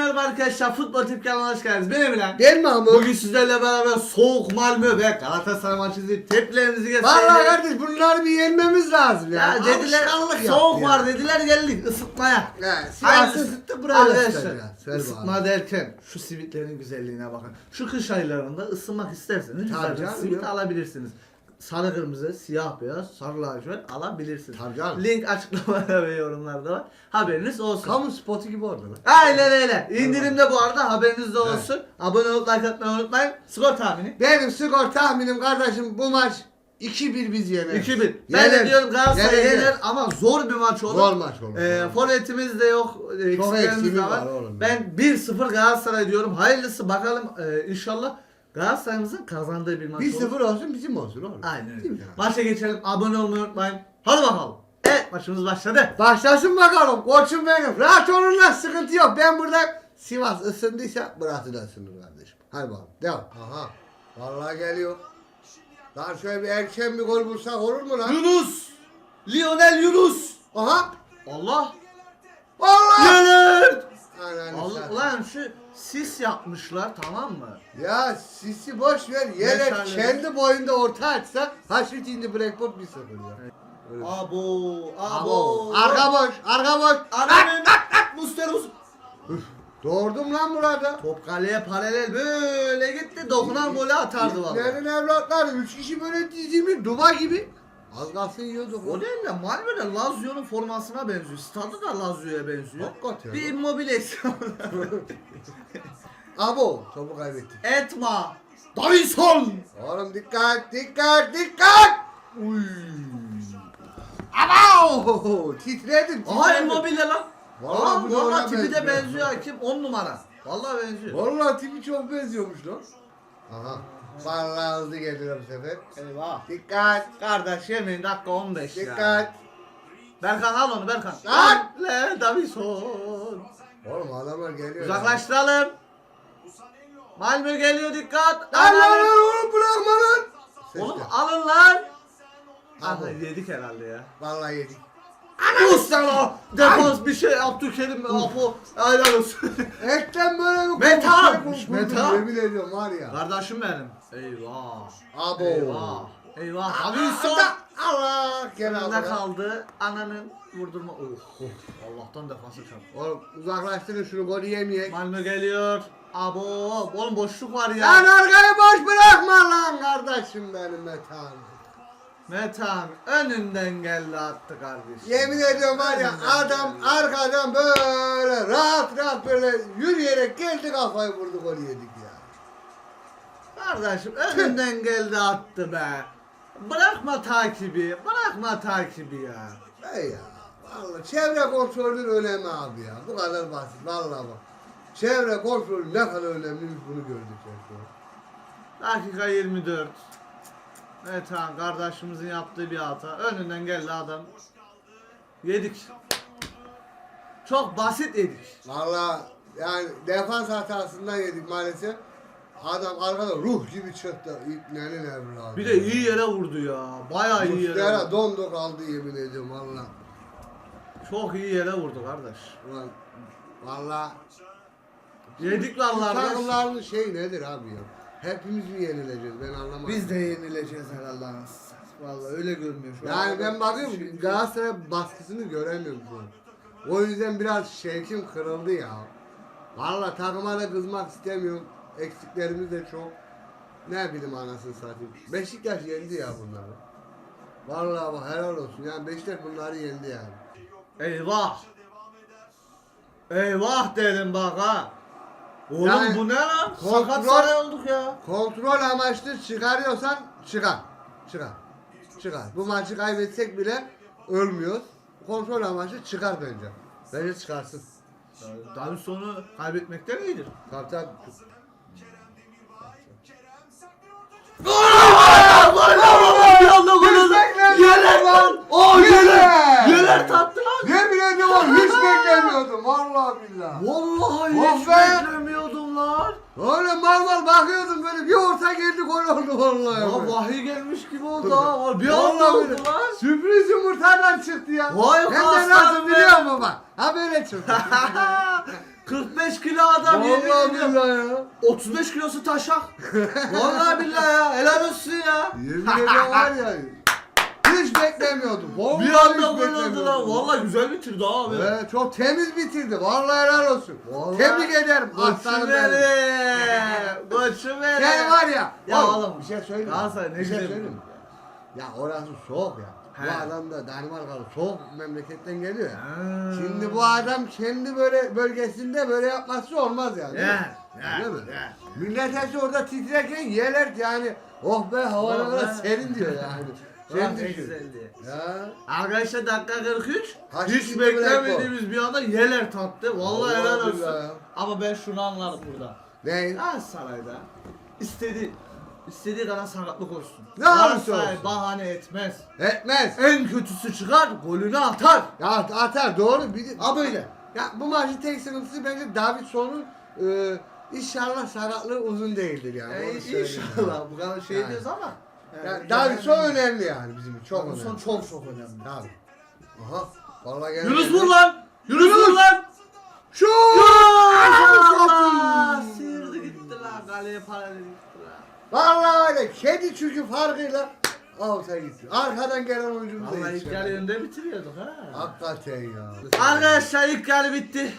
merhaba arkadaşlar. Futbol Tip kanalına hoş geldiniz. Ben. Değil mi ama? Bugün sizlerle beraber soğuk Malmö ve Galatasaray maçı izleyip tepkilerinizi Vallahi göstereceğiz. kardeş bunları bir yenmemiz lazım ya. Ya dediler soğuk yaptı var dediler geldik ısıtmaya. Ya, ya Hayırlısı. Sivas'ı ısıttı buraya Arkadaşlar ya. Isıtma derken şu simitlerin güzelliğine bakın. Şu kış aylarında ısınmak isterseniz Tabii güzel simit ya. alabilirsiniz. Sarı kırmızı, siyah beyaz, sarı lacivert alabilirsiniz. Tabii canım. Link açıklamada ve yorumlarda var. Haberiniz olsun. Kamu spotu gibi orada lan. Aynen öyle. İndirimde bu arada haberiniz de olsun. Abone olup like atmayı unutmayın. Skor tahmini. Benim skor tahminim kardeşim bu maç 2-1 biz yeneriz. 2-1. Ben de Yener. diyorum Galatasaray Yener, yener yener. ama zor bir maç olur. Zor maç olur. Ee, forvetimiz de yok. Eksiklerimiz eksiğimiz var. var oğlum. Ben 1-0 Galatasaray diyorum. Hayırlısı bakalım ee, inşallah Galatasaray'ımızın kazandığı bir maç olur. 1-0 olsun bizim olsun oğlum. Aynen öyle. Değil mi? Maça geçelim. Abone olmayı unutmayın. Hadi bakalım. Evet maçımız başladı. Başlasın bakalım koçum benim. Rahat olun lan sıkıntı yok. Ben burada Sivas ısındıysa burası da ısınır kardeşim. Hadi bakalım devam. Aha. Vallahi geliyor. Lan şöyle bir erken bir gol bulsak olur mu lan? Yunus. Lionel Yunus. Aha. Allah. Vallahi. Leonard. Ananı Allah, satayım. ulan şu sis yapmışlar tamam mı? Ya sisi boş ver. Yere Meşale. kendi boyunda orta açsa Haşit indi Blackboard 1-0 ya. Öyle. Abo, Abo. abo. Arka boş, arka boş. Ananın Musterus. Doğurdum lan burada. Top kaleye paralel böyle gitti. Dokunan golü atardı vallahi. Nerin evlatları 3 kişi böyle dizimi duba gibi. Az kalsın yiyorduk. O değil de Malmö'de Lazio'nun formasına benziyor. Stadı da Lazio'ya benziyor. Hakikaten. Bir immobile Abo. Topu kaybettik. Etma. Davinson. Oğlum dikkat, dikkat, dikkat. Uy. Abo. Titredim, Aha titredim. immobile lan. Vallahi Vallahi, bu da ona vallahi tipi de benziyor. benziyor hakim 10 numara. Vallahi benziyor. Vallahi tipi çok benziyormuş lan. Aha. Vallahi hızlı geldiler bu sefer. Eyvah. Dikkat. Kardeş yemeyin dakika 15 ya. Dikkat. Berkan al onu Berkan. Lan! Le Davison. Oğlum adamlar geliyor. Uzaklaştıralım. Malmö geliyor dikkat. Lan lan lan oğlum bırakma lan. Oğlum alın lan. Aha yedik herhalde ya. Vallahi yedik. Mustafa defans bir şey Abdülkerim Apo helal olsun. Etten böyle bir şey kurdu, Metal. Yemin ediyorum var ya. Kardeşim benim. Eyvah. Abo. Eyvah. Eyvah. Davison. Ata- Allah gene aldı. kaldı. Ananın vurdurma. Oh, oh. Allah'tan defansı çarptı. Oğlum uzaklaştırın şunu golü yemeyek. Malmö geliyor. Abo. Oğlum boşluk var ya. Lan arkayı boş bırakma lan kardeşim benim Metan. Metan önünden geldi attı kardeşim. Yemin ediyorum var ya Önünden adam geldi. arkadan böyle rahat rahat böyle yürüyerek geldi kafayı vurdu golü yedik ya. Kardeşim önünden geldi attı be. Bırakma takibi. Bırakma takibi ya. Hey ya. Vallahi çevre kontrolünün önemi abi ya. Bu kadar basit vallahi bak. Çevre kontrolü ne kadar önemliymiş bunu gördük ya şu an. Dakika 24. Metan kardeşimizin yaptığı bir hata. Önünden geldi adam. Yedik. Çok basit yedik. Valla yani defans hatasından yedik maalesef. Adam arkada ruh gibi çıktı. İpnenin evladı. Bir de iyi yere vurdu ya. Bayağı iyi yere Muslera vurdu. dondu kaldı yemin ediyorum valla. Çok iyi yere vurdu kardeş. Ulan valla. Yedik Şu vallahi. kardeş. takımların şey nedir abi ya? Hepimiz mi yenileceğiz ben anlamadım. Biz de yenileceğiz herhalde anasını. Vallahi öyle görünüyor şu an. Yani ben bakıyorum Şey- Galatasaray baskısını göremiyorum şu an. O yüzden biraz şevkim kırıldı ya. Valla takıma da kızmak istemiyorum. Eksiklerimiz de çok. Ne bileyim anasını satayım. Beşiktaş yendi ya bunları. Vallahi bak helal olsun. Yani Beşiktaş bunları yendi yani. Eyvah. Eyvah dedim bak ha. Oğlum Yani bu ne lan? kontrol- Sakat saray olduk ya. Kontrol amaçlı çıkarıyorsan çıkar. Çıkar. Çıkar. Bu maçı kaybetsek bile ölmüyoruz. Kontrol amaçlı çıkar bence. Bence çıkarsın. Davidson'u kaybetmekten iyidir. Kaptan Yeler lan! O yeler! Yeler tattı lan! Yemin ediyorum hiç beklemiyordum. Vallahi billahi. Vallahi hiç be! Öyle mal mal bakıyordum böyle bir orta geldi gol oldu vallahi. Ya vahiy gelmiş gibi oldu ha. Bir anda oldu lan. Sürpriz yumurtadan çıktı ya. Vay Hem de nasıl be. biliyor musun bak. Ha böyle çıktı. 45 kilo adam yemin ediyorum. ya. 35 kilosu taşak. Vallahi billahi ya. Helal olsun ya. Yemin ediyorum var ya. Beklemiyordum. Vallahi Bir anda hiç gol oldu beklemiyordum. lan. Vallahi güzel bitirdi abi. Evet, çok temiz bitirdi. Vallahi helal olsun. Vallahi- Tebrik ederim. Koçum Aslanım benim. benim. Koçum benim. Sen var ya. Ya oğlum, bir şey söyleyeyim. mi? Galatasaray ne bir şey güzel söyleyeyim. mi? Ya orası soğuk ya. He. Bu adam da Danimarkalı soğuk memleketten geliyor ya. Ha. Şimdi bu adam kendi böyle bölgesinde böyle yapması olmaz yani. değil mi? Ya, ya, Değil mi? ya. Millet hepsi orada titrerken yeler yani oh be hava ne Oh be. serin diyor yani. Sen ne düşün. Ya. Arkadaşlar dakika 43. Kaç Hiç gitti beklemediğimiz bir anda yeler tattı. Vallahi Vallahi helal olsun. ya. Ama ben şunu anladım burada. Ne? Galatasaray'da istedi istediği kadar sakatlık olsun. Ne olursa olsun. bahane etmez. Etmez. En kötüsü çıkar, golünü atar. Ya atar doğru. Bir, Ha böyle. Ya bu maçın tek sıkıntısı bence Davidson'un e, inşallah sakatlığı uzun değildir yani. E, söyleyeyim. inşallah bu kadar şey Yani. diyoruz ama. Yani Davidson önemli yani bizim için çok Davidson önemli. çok çok önemli. Tabii. Aha. Vallahi geldi. Yunus vur lan! Yunus vur lan! Şu! Allah! Sıyırdı gitti lan. Kaleye paralel gitti lan. Vallahi öyle. Kedi çünkü farkıyla alta gitti. Arkadan gelen oyuncumuz da Vallahi ilk yarı önde bitiriyorduk ha. Hakikaten ya. Arkadaşlar ilk yarı bitti.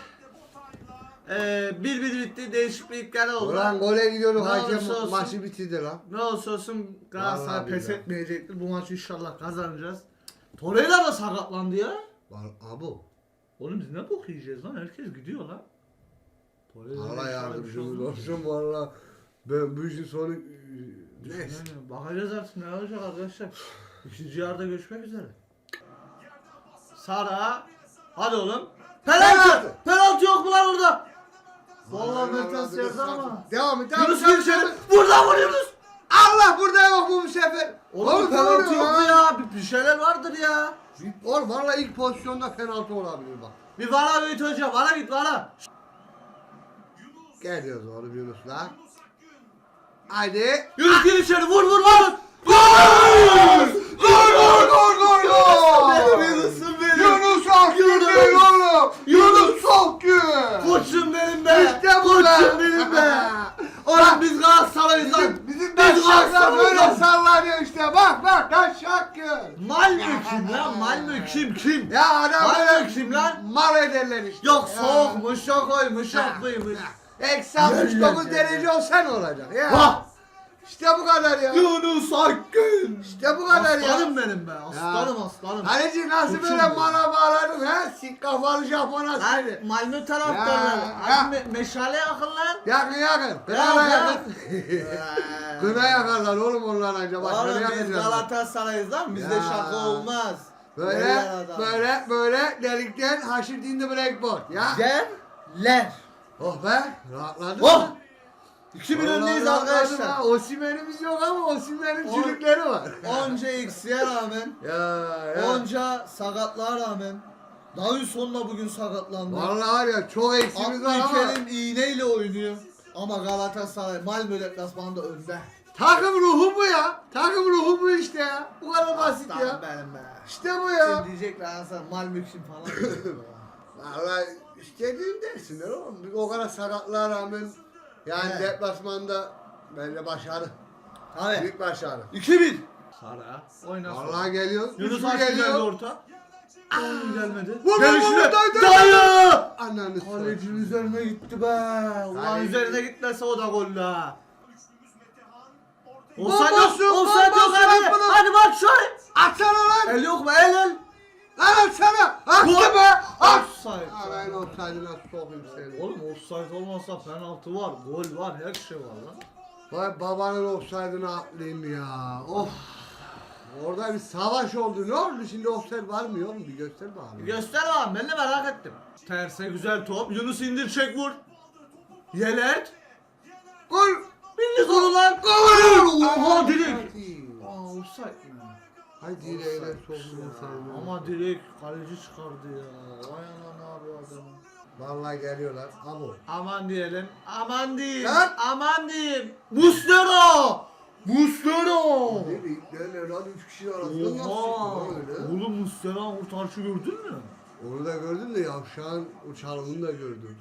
Ee, bir bir bitti. Değişik bir ilk yarı oldu. Ulan gole gidiyorduk Ne hakem olursa olsun. maçı bitirdi lan. Ne olursa olsun Galatasaray Vallahi pes billahi. etmeyecektir. Bu maçı inşallah kazanacağız. Torreira da sakatlandı ya. Vallahi Abu. Oğlum biz ne bok yiyeceğiz lan? Herkes gidiyor lan. Allah inşallah bir şey yardımcımız olmaz. olsun valla. Ben bu işin sonu neyse. Yani bakacağız artık ne olacak arkadaşlar. İkinci yarıda görüşmek üzere. Sara. Hadi oğlum. Penaltı. Penaltı. Penaltı yok mu lan orada? Vallahi Vallahi Mertens yazdı ama. Devam et. Devam Yunus gir içeri. Buradan vuruyoruz. Allah burada yok bu sefer? Oğlum penaltı yok mu ya? Bir, bir şeyler vardır ya. Oğlum valla ilk pozisyonda penaltı olabilir bak. Bir vara Ümit Hoca. Vara git vara. Geliyoruz oğlum Yunus'la. Haydi. Yunus gir içeri. Vur vur vur. Gol! Gol gol gol gol gol! Yunus Akgün Yunus! değil oğlum! Yunus Akgün! Koçum benim be. İşte bu be! Koçum benim be. Oğlum biz Galatasaray'ız lan. Bizim, bizim Biz Galatasaray'ız böyle lan. sallanıyor işte bak bak taşak Akgün! Malmö kim lan? Malmö kim kim? Ya adam Mal böyle kim lan? mal ederler işte. Yok Ya. soğukmuş, yok oymuş, yok buymuş. Eksi Ya, 69 ya, derece ya. olsa ne olacak ya? Ha! İşte bu kadar ya. Yunus Akgün. İşte bu kadar ya. Aslanım benim be. Aslanım aslanım. Kaleci nasıl Koçum böyle bana bağladın ha? Sik kafalı Japona Lan seni. Malmö taraftarları. Ya, ya. Abi me- meşale yakın lan. Yakın yakın. Ya, Kına ya. yakın. Kına yakarlar oğlum onlar anca. Bak Oğlum biz. Galatasaray'ız lan. Bizde Ya. şaka olmaz. Böyle adam. böyle böyle delikten haşır dindi blackboard ya. Yerler. Oh be rahatladın Oh! mı? 2000 Vallahi öndeyiz rahatladım arkadaşlar. ha. Osimhen'imiz yok ama Osimhen'in On- çürükleri var. Onca eksiğe rağmen, ya ya. onca sakatlığa rağmen Davidson'la bugün sakatlandı. Vallahi var ya çok eksimiz var ama Abdülkerim iğneyle oynuyor. Ama Galatasaray Malmö deplasmanında önde. takım ruhu bu ya. Takım ruhu bu işte ya. Bu kadar basit Aslanım ya. benim be. İşte bu ya. Şimdi diyecekler sana Malmö kim falan. Vallahi istediğin dersinler oğlum. O kadar sakatlığa rağmen yani Evet. deplasmanda bence başarı. Hadi. Büyük başarı. 2-1. Sara. Oynasın. Vallahi geliyor. Yunus Akgün geldi geliyor. orta. Oğlum gelmedi. Vur, vur, Gelişine. vur, dayı, dayı. Dayı. Ananı Kalecinin üzerine gitti be. Ulan Kaleci- üzerine gitmese o da gol la. Offside yok. Offside yok hadi. Hadi bak şöyle. Atsana lan. El yok mu? El el. Offside. Aman offside'ı nasıl sokayım seni. Oğlum offside olmasa penaltı var, gol var, her şey var lan. Vay babanın offside'ını atlayayım ya. Of. Orada bir savaş oldu. Ne oldu şimdi offside var mı yok mu? Bir göster bakalım. göster abi, ben de merak ettim. Terse güzel top. Yunus indir çek vur. Yelert. Gol. Bildi sonu lan. Gol. Oha direkt. Aa offside? Hay direğine sokmuyor sen. Ama direkt kaleci çıkardı ya. Vay anan abi adam. Vallahi geliyorlar. Abo. Aman diyelim. Aman diyeyim. Lan. Aman diyeyim. Muslera. Muslera. Ne bileyim derler lan 3 kişi arasında nasıl Oha. lan öyle? Oğlum Muslera kurtarışı gördün mü? Onu da gördüm de yavşağın uçağını da gördüm.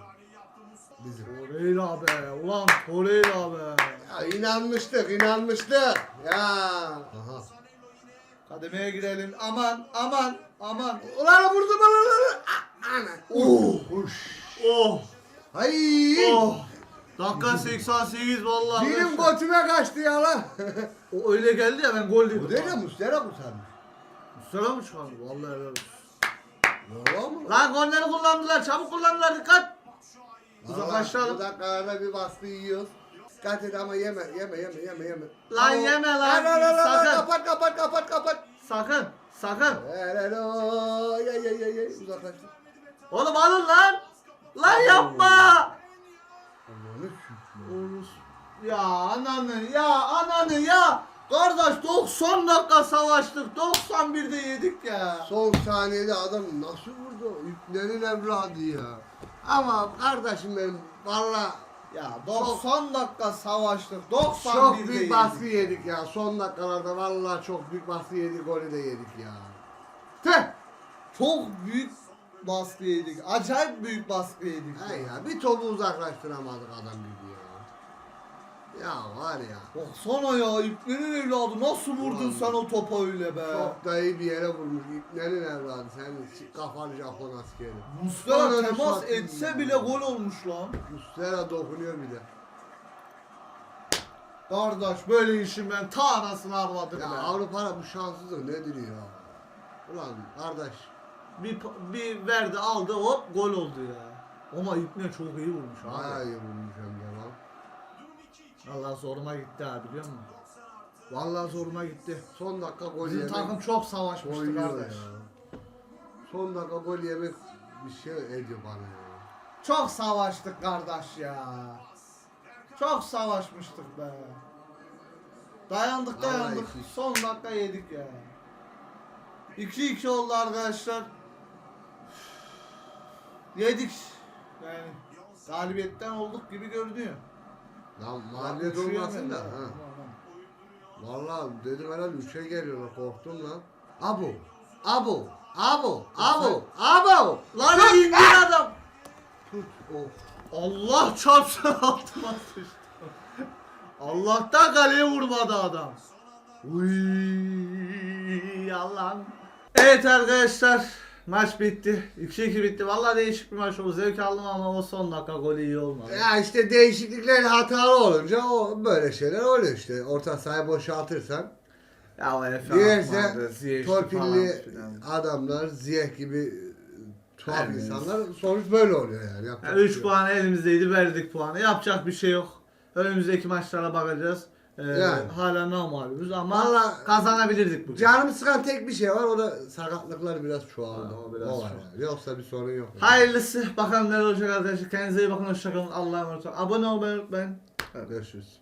bizim. Torreira be. Ulan Torreira be. Ya inanmıştık, inanmıştık. Ya. Aha. Kademeye girelim. Aman aman aman. Ulan vurdu bana lan. Ana. Oh. Oh. Ay. Oh. Dakika 88 vallahi. Dilim götüme kaçtı ya lan. O öyle geldi ya ben gol dedim. Bu değil de Mustera kurtarmış. Sıra mı çıkardı? Vallahi helal olsun. Valla mı? Lan golleri kullandılar. Çabuk kullandılar. Dikkat. Bu dakikalarda bir baskı yiyoruz. Et ama yeme, yeme, yeme, yeme, yeme. Lan Ama- yeme lan, Lan, lan, lan, sakın. Kapat, kapat, kapat, kapat. Sakın. Sakın. Helal Ye, ye, ye, ye. Uzaklaştı. Oğlum alın lan. Lan yapma. Allah'ını şükür. Ya ananı ya ananı ya. Kardeş 90 dakika savaştık. 91'de yedik ya. Son saniyede adam nasıl vurdu? Yüklerin evladı ya. Ama kardeşim benim valla Ya 90 dakika savaştık. 91'de çok büyük yedik. baskı yedik ya. Son dakikalarda valla çok büyük baskı yedik. Golü de yedik ya. Tüh! Çok büyük baskı yedik. Acayip büyük baskı yedik. He ya bir topu uzaklaştıramadık adam gibi ya. Ya var ya. Baksana ya İplerin evladı nasıl vurdun Ulan. sen o topa öyle be. Çok da iyi bir yere vurmuş. İplerin evladı. Sen kafalı Japon askeri. Muslera temas etse ya. bile gol olmuş lan. Üstlere dokunuyor bir de. Kardeş böyle işin ben ta anasını arvadım Ya be. Avrupa'da bu şanssızlık nedir ya? Ulan kardeş. Bir, bir verdi aldı hop gol oldu ya. Ama İpne çok iyi vurmuş Bayağı iyi vurmuş hem de lan. Allah zoruma gitti abi biliyor musun? Vallahi zoruma gitti. Son dakika gol Bizim yemek. takım çok savaşmıştı oynuyor kardeş. ya. Son dakika gol yemek bir şey ediyor bana ya. Çok savaştık kardeş ya. Çok savaşmıştık be. Dayandık Vallahi dayandık. iki. Son dakika yedik ya. 2-2 oldu arkadaşlar. Yedik. Yani galibiyetten olduk gibi görünüyor. Lan Uçuyor olmasın da. Ha. Vallahi dedim herhalde 3'e geliyorlar korktum lan. Abu. Abu. Abu. Abu. Abu. Lan indir adam. Tut. Of. Allah çarpsın altıma sıçtı. Allah'tan kaleye vurmadı adam. Uy. Evet arkadaşlar maç bitti. 2-2 bitti. Vallahi değişik bir maç oldu. Zevk aldım ama o son dakika golü iyi olmadı. Ya işte değişiklikler hatalı olunca o böyle şeyler oluyor işte. Orta sahayı boşaltırsan. Ya o Efe Diğerse torpilli adamlar, Ziyech gibi tuhaf Evet. insanlar sonuç böyle oluyor yani. Yapacak Yani bir 3 şey yok. puan elimizdeydi verdik puanı. Yapacak bir şey yok. Önümüzdeki maçlara bakacağız. Ee, Yani. Hala normalimiz ama Vallahi- kazanabilirdik bugün. Canımı sıkan tek bir şey var o da sakatlıklar biraz çoğaldı. Ha, o o, biraz var çoğaldı. yani. Yoksa bir sorun yok. Hayırlısı. Bakalım neler olacak arkadaşlar. Kendinize iyi bakın. Hoşçakalın. Allah'a emanet olun. Abone olmayı unutmayın. Görüşürüz.